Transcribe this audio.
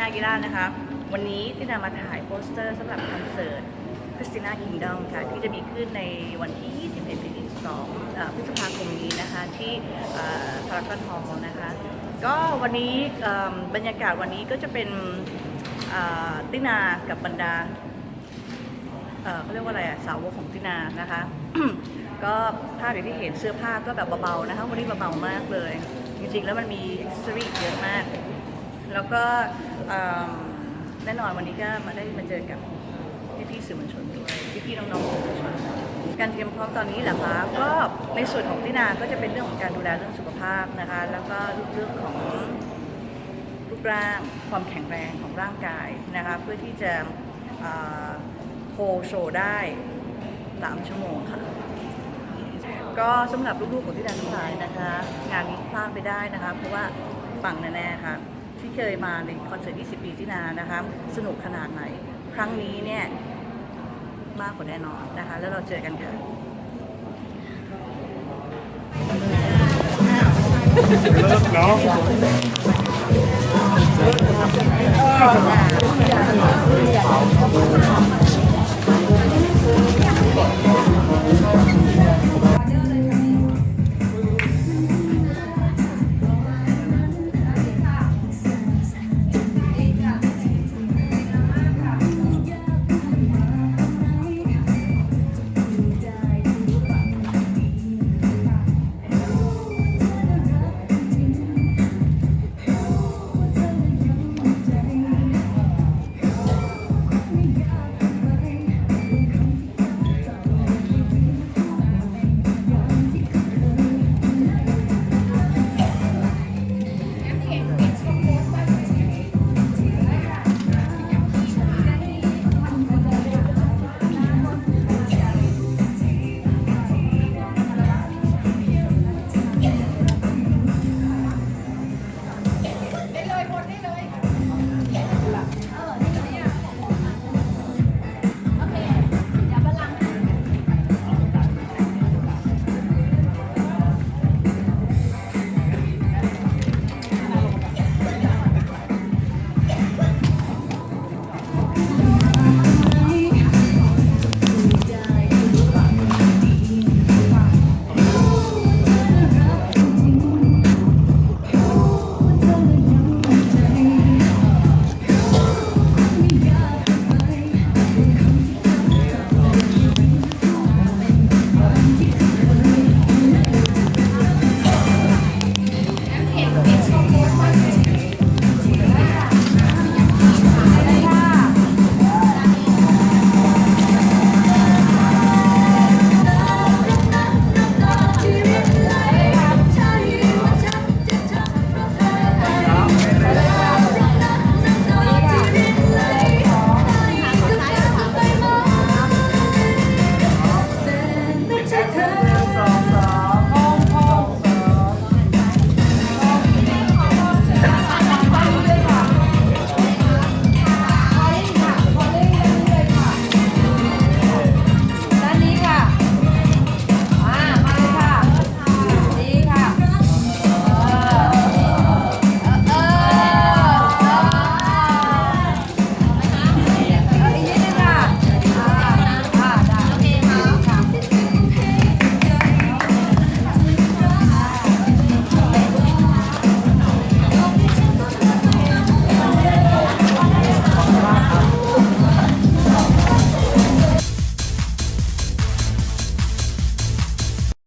คริสติน่ากีรานะคะ วันนี้ตินามาถ่ายโปสเตอร์สำหรับคอนเสิร์ตคริสติน่าคิงดอมค่ะ ที่จะมีขึ้นในวันที่ 21ถึง22 พฤษภาคมนี้นะคะ ที่พารากอนฮอลล์นะคะ ก็วันนี้บรรยากาศวันนี้ก็จะเป็นเอ่อตินากับบรรดาเขาเรียกว่าอะไรอะสาวกของตินานะคะ ก็ภาพอย่างที่เห็นเสื้อผ้าก็แบบเบาๆนะคะ วันนี้เบาๆมากเลย จริงๆแล้วมันมีอิสรีเยอะมาก แล้วก็แน่นอนวันนี้ก็มาได้มาเจอกับพี่ๆสื่อมวลชนด้วยพี่ๆน้องๆสื่อมวลชนการเตรียมพร้อมตอนนี้เหรอคะก็ในส่วนของตินาก็จะเป็นเรื่องของการดูแลเรื่องสุขภาพนะคะ แล้วก็เรื่องของรูปร่างความแข็งแรงของร่างกายนะคะเพื่อที่จะโฮโชว์ได้3ชั่วโมงค่ะ ก็สำหรับลูกๆของที่ดันทั้งหลายนะคะ งานนี้พลาดไม่ได้นะคะ เพราะว่าปังแน่ๆค่ะ ที่เคยมาในคอนเสิร์ต 20 ปีที่นานะคะ สนุกขนาดไหน ครั้งนี้เนี่ยมากกว่าแน่นอนนะคะ แล้วเราเจอกันค่ะเนาะ